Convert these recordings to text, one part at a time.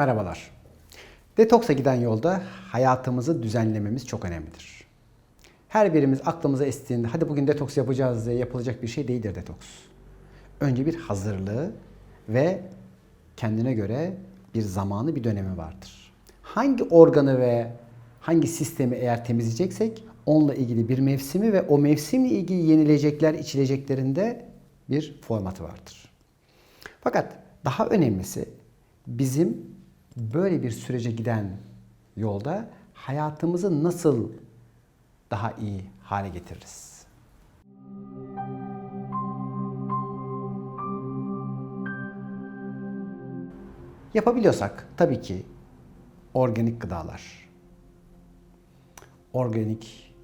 Merhabalar. Detoksa giden yolda hayatımızı düzenlememiz çok önemlidir. Her birimiz aklımıza estiğinde hadi bugün detoks yapacağız diye yapılacak bir şey değildir detoks. Önce bir hazırlığı ve kendine göre bir zamanı bir dönemi vardır. Hangi organı ve hangi sistemi eğer temizleyeceksek onunla ilgili bir mevsimi ve o mevsimle ilgili yenilecekler içileceklerinde bir formatı vardır. Fakat daha önemlisi bizim böyle bir sürece giden yolda hayatımızı nasıl daha iyi hale getiririz? Yapabiliyorsak tabii ki organik gıdalar, organik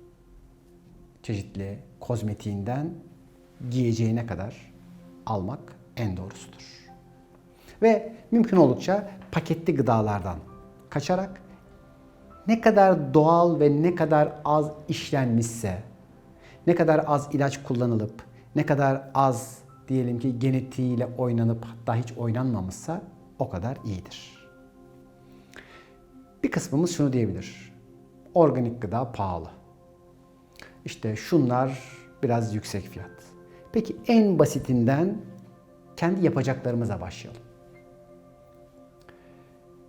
çeşitli kozmetiğinden giyeceğine kadar almak en doğrusudur. Ve mümkün oldukça paketli gıdalardan kaçarak ne kadar doğal ve ne kadar az işlenmişse, ne kadar az ilaç kullanılıp, ne kadar az diyelim ki genetiğiyle oynanıp hatta hiç oynanmamışsa o kadar iyidir. Bir kısmımız şunu diyebilir. Organik gıda pahalı. İşte şunlar biraz yüksek fiyat. Peki en basitinden kendi yapacaklarımıza başlayalım.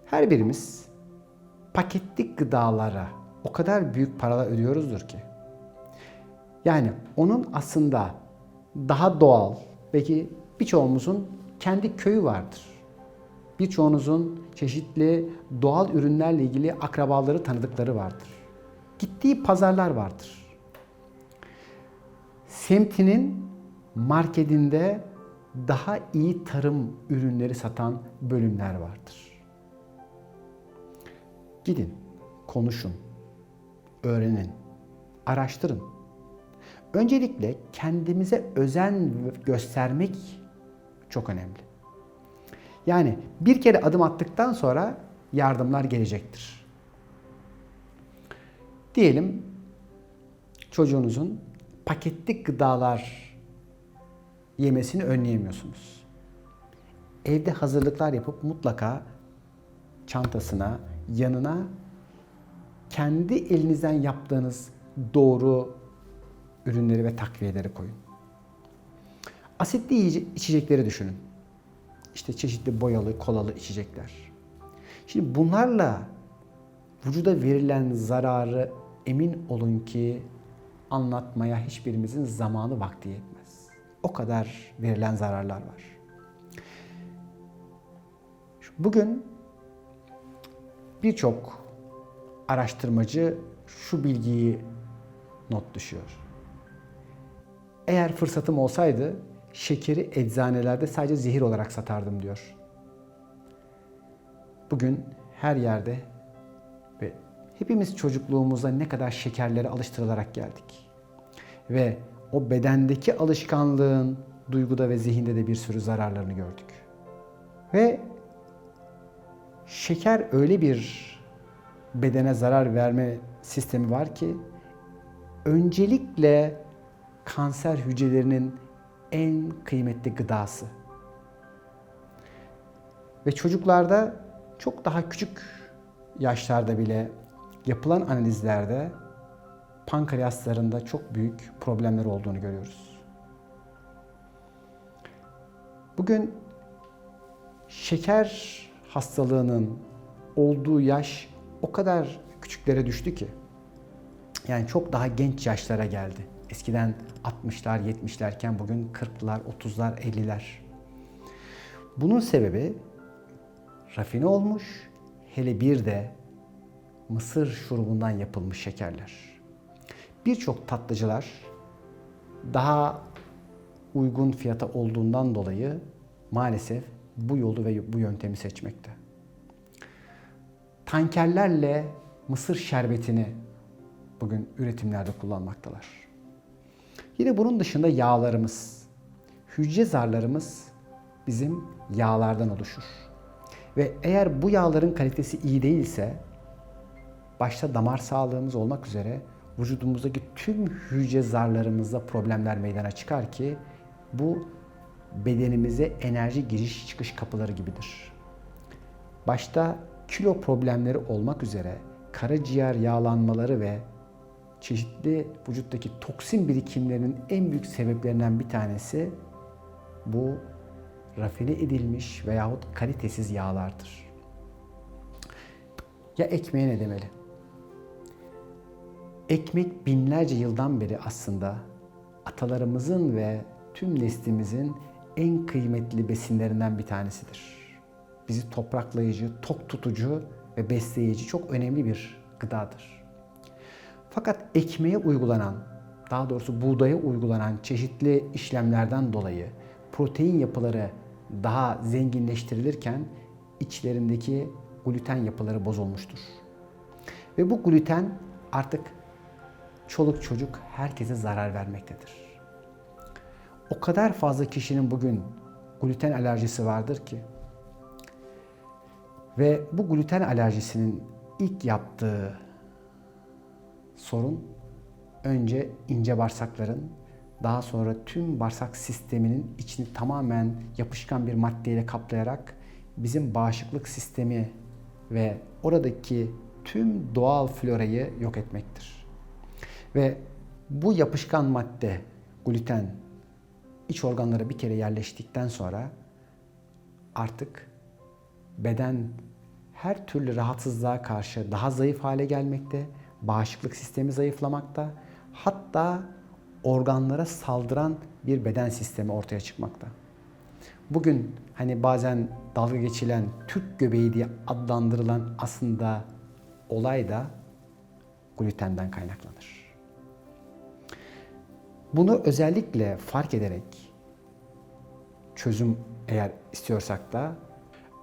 Her birimiz paketli gıdalara o kadar büyük paralar ödüyoruzdur ki. Yani onun aslında daha doğal, belki birçoğumuzun kendi köyü vardır. Birçoğunuzun çeşitli doğal ürünlerle ilgili akrabaları, tanıdıkları vardır. Gittiği pazarlar vardır. Semtinin marketinde daha iyi tarım ürünleri satan bölümler vardır. Gidin, konuşun, öğrenin, araştırın. Öncelikle kendimize özen göstermek çok önemli. Yani bir kere adım attıktan sonra yardımlar gelecektir. Diyelim çocuğunuzun paketli gıdalar yemesini önleyemiyorsunuz. Evde hazırlıklar yapıp mutlaka çantasına, yanına kendi elinizden yaptığınız doğru ürünleri ve takviyeleri koyun. Asitli içecekleri düşünün. İşte çeşitli boyalı, kolalı içecekler. Şimdi bunlarla vücuda verilen zararı emin olun ki anlatmaya hiçbirimizin zamanı vakti yetmez. O kadar verilen zararlar var. Bugün birçok araştırmacı şu bilgiyi not düşüyor. Eğer fırsatım olsaydı şekeri eczanelerde sadece zehir olarak satardım diyor. Bugün her yerde ve hepimiz çocukluğumuzda ne kadar şekerlere alıştırılarak geldik. Ve o bedendeki alışkanlığın duyguda ve zihinde de bir sürü zararlarını gördük. Ve şeker öyle bir bedene zarar verme sistemi var ki öncelikle kanser hücrelerinin en kıymetli gıdası. Ve çocuklarda çok daha küçük yaşlarda bile yapılan analizlerde pankreaslarında çok büyük problemler olduğunu görüyoruz. Bugün şeker hastalığının olduğu yaş o kadar küçüklere düştü ki. Yani çok daha genç yaşlara geldi. Eskiden 60'lar, 70'lerken bugün 40'lar, 30'lar, 50'ler. Bunun sebebi rafine olmuş, hele bir de mısır şurubundan yapılmış şekerler. Birçok tatlıcılar daha uygun fiyata olduğundan dolayı maalesef bu yolu ve bu yöntemi seçmekte. Tankerlerle mısır şerbetini bugün üretimlerde kullanmaktalar. Yine bunun dışında yağlarımız, hücre zarlarımız bizim yağlardan oluşur. Ve eğer bu yağların kalitesi iyi değilse, başta damar sağlığımız olmak üzere vücudumuzdaki tüm hücre zarlarımızda problemler meydana çıkar ki bu bedenimize enerji giriş çıkış kapıları gibidir. başta kilo problemleri olmak üzere karaciğer yağlanmaları ve çeşitli vücuttaki toksin birikimlerinin en büyük sebeplerinden bir tanesi bu rafine edilmiş veyahut kalitesiz yağlardır. Ya ekmeğe ne demeli? Ekmek binlerce yıldan beri aslında atalarımızın ve tüm neslimizin en kıymetli besinlerinden bir tanesidir. Bizi topraklayıcı, tok tutucu ve besleyici çok önemli bir gıdadır. Fakat ekmeğe uygulanan, daha doğrusu buğdaya uygulanan çeşitli işlemlerden dolayı protein yapıları daha zenginleştirilirken içlerindeki gluten yapıları bozulmuştur. Ve bu gluten artık çoluk çocuk herkese zarar vermektedir. O kadar fazla kişinin bugün gluten alerjisi vardır ki ve bu gluten alerjisinin ilk yaptığı sorun önce ince bağırsakların daha sonra tüm bağırsak sisteminin içini tamamen yapışkan bir maddeyle kaplayarak bizim bağışıklık sistemi ve oradaki tüm doğal florayı yok etmektir. Ve bu yapışkan madde gluten iç organlara bir kere yerleştikten sonra artık beden her türlü rahatsızlığa karşı daha zayıf hale gelmekte, bağışıklık sistemi zayıflamakta, hatta organlara saldıran bir beden sistemi ortaya çıkmakta. Bugün hani bazen dalga geçilen Türk göbeği diye adlandırılan aslında olay da glutenden kaynaklanır. Bunu özellikle fark ederek çözüm eğer istiyorsak da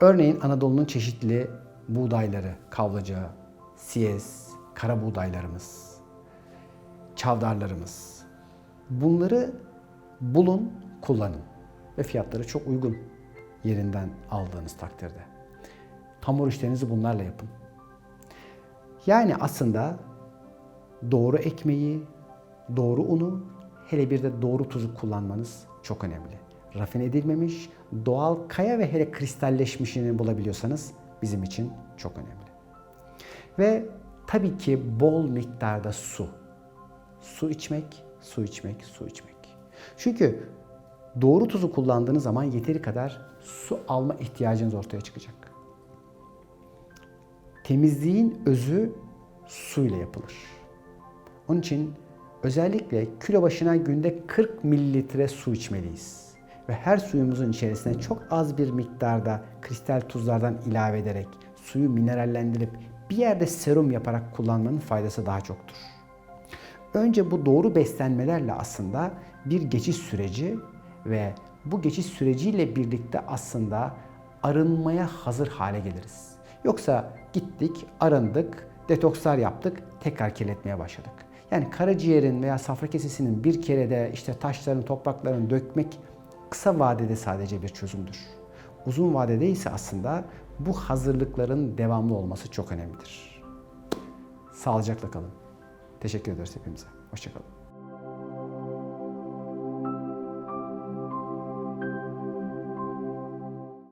örneğin Anadolu'nun çeşitli buğdayları, kavlacağı, siyez, kara buğdaylarımız, çavdarlarımız. Bunları bulun, kullanın ve fiyatları çok uygun yerinden aldığınız takdirde. Hamur işlerinizi bunlarla yapın. Yani aslında doğru ekmeği, doğru unu, hele bir de doğru tuzu kullanmanız çok önemli. Rafine edilmemiş, doğal kaya ve hele kristalleşmişini bulabiliyorsanız bizim için çok önemli. Ve tabii ki bol miktarda su. Su içmek, su içmek, su içmek. Çünkü doğru tuzu kullandığınız zaman yeteri kadar su alma ihtiyacınız ortaya çıkacak. Temizliğin özü suyla yapılır. Onun için özellikle kilo başına günde 40 mililitre su içmeliyiz. Ve her suyumuzun içerisine çok az bir miktarda kristal tuzlardan ilave ederek suyu minerallendirip bir yerde serum yaparak kullanmanın faydası daha çoktur. Önce bu doğru beslenmelerle aslında bir geçiş süreci ve bu geçiş süreciyle birlikte aslında arınmaya hazır hale geliriz. Yoksa gittik, arındık, detokslar yaptık, tekrar kirletmeye başladık. Yani karaciğerin veya safra kesesinin bir kere de işte taşların, toprakların dökmek kısa vadede sadece bir çözümdür. Uzun vadede ise aslında bu hazırlıkların devamlı olması çok önemlidir. Sağlıcakla kalın. Teşekkür ederiz hepimize. Hoşçakalın.